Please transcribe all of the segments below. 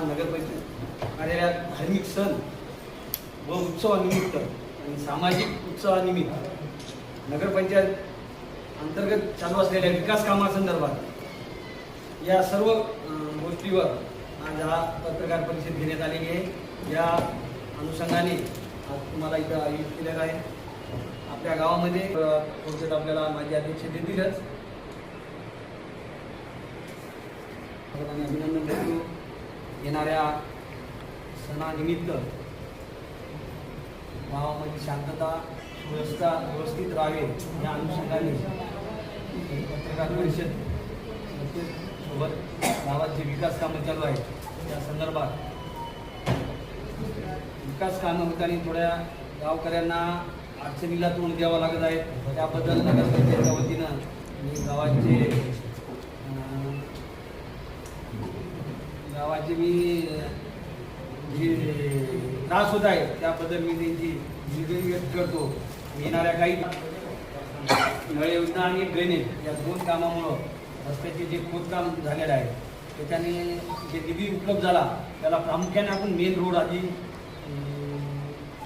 आज नगरपंचायत कार्यालयात धार्मिक सण व उत्सवानिमित्त आणि सामाजिक उत्सवानिमित्त नगरपंचायत अंतर्गत चालू असलेल्या विकास कामासंदर्भात या सर्व गोष्टीवर आज हा पत्रकार परिषद घेण्यात आलेली आहे. या अनुषंगाने आज तुम्हाला इथं आयोजित केलेलं आहे. आपल्या गावामध्ये थोडक्यात आपल्याला माझे अध्यक्ष देतीलच. अभिनंदन देतो येणाऱ्या सणानिमित्त गावामध्ये शांतता व्यवस्था व्यवस्थित राहावे या अनुषंगाने पत्रकार परिषद सोबत गावात जे विकास कामं चालू आहेत. त्या संदर्भात विकास कामं होताना थोड्या गावकऱ्यांना अडचणीला तोंड द्यावं लागत आहे. त्याबद्दल नगरपंचायतच्या वतीनं मी गावाचे गावाचे मी जे त्रास होत आहे त्याबद्दल मी त्यांची निवेदन व्यक्त करतो. येणाऱ्या काही नळ योजना आणि ड्रेनेज या दोन कामामुळं रस्त्याचे जे खोदकाम झालेलं आहे त्याच्याने जे निधी उपलब्ध झाला त्याला प्रामुख्याने आपण मेन रोड आधी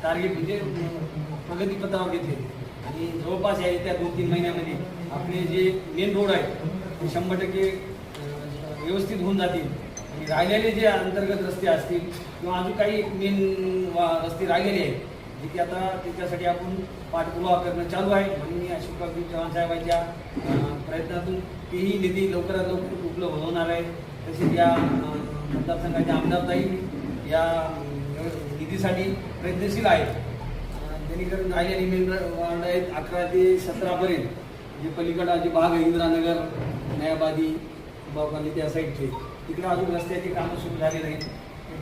टार्गेट म्हणजे प्रगतीपथावर घेतले. आणि जवळपास या येत्या दोन तीन महिन्यामध्ये आपले जे मेन रोड आहे ते शंभर टक्के व्यवस्थित होऊन जातील. राहिलेले जे अंतर्गत रस्ते असतील किंवा अजून काही मेन रस्ते राहिलेले आहेत जे की आता त्याच्यासाठी आपण पाठपुरावा करणं चालू आहे. म्हणून मी अशोकराव चव्हाण साहेबांच्या प्रयत्नातून तेही निधी लवकरात लवकर उपलब्ध होणार आहे. तसेच या अं, मतदारसंघाच्या आमदारताई या निधीसाठी प्रयत्नशील आहेत. जेणेकरून राहिलेली मेन वार्ड आहेत अकरा ते सतरापर्यंत जे पलीकडं जे भाग आहे इंदिरानगर नयाबादी बावकाली त्या साईडचे तिकडं अजून रस्त्याची कामं सुरू झाली नाहीत.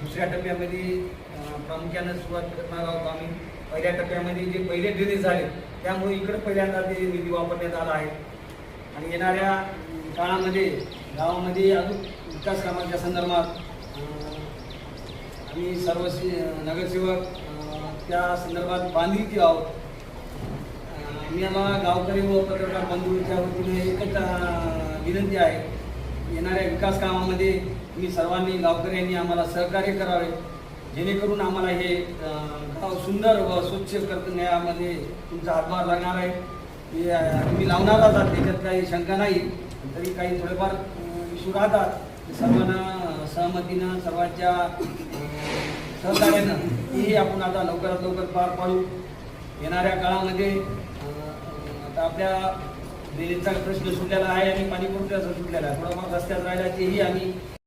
दुसऱ्या टप्प्यामध्ये प्रामुख्यानं सुरुवात करणार आहोत आम्ही. पहिल्या टप्प्यामध्ये जे पहिले ड्रेनेज झाले त्यामुळे इकडं पहिल्यांदा ते निधी वापरण्यात आला आहे. आणि येणाऱ्या काळामध्ये गावामध्ये अजून विकास कामाच्या संदर्भात आम्ही सर्व नगरसेवक त्या संदर्भात बांधिलकी आहोत आम्ही आम्हाला गावकरी व पत्रकार बंधूच्या वतीने एकच विनंती आहे. येणाऱ्या विकास कामामध्ये तुम्ही सर्वांनी गावकऱ्यांनी आम्हाला सहकार्य करावे. जेणेकरून आम्हाला हे गाव सुंदर व स्वच्छ करण्यामध्ये तुमचा हातभार लागणार आहे. मी लावणार तुम्ही आहात त्याच्यात काही शंका नाही. तरी काही थोडेफार इशू राहतात. सर्वांना सहमतीनं सर्वांच्या सहकार्यानं हे आपण आता लवकरात लवकर पार पाडू. येणाऱ्या काळामध्ये आता आपल्या दिल्लीचा प्रश्न सुटलेला आहे आणि पाणी पुरवठ्याचा सुटलेला आहे. मग रस्त्यात राहिला तेही आम्ही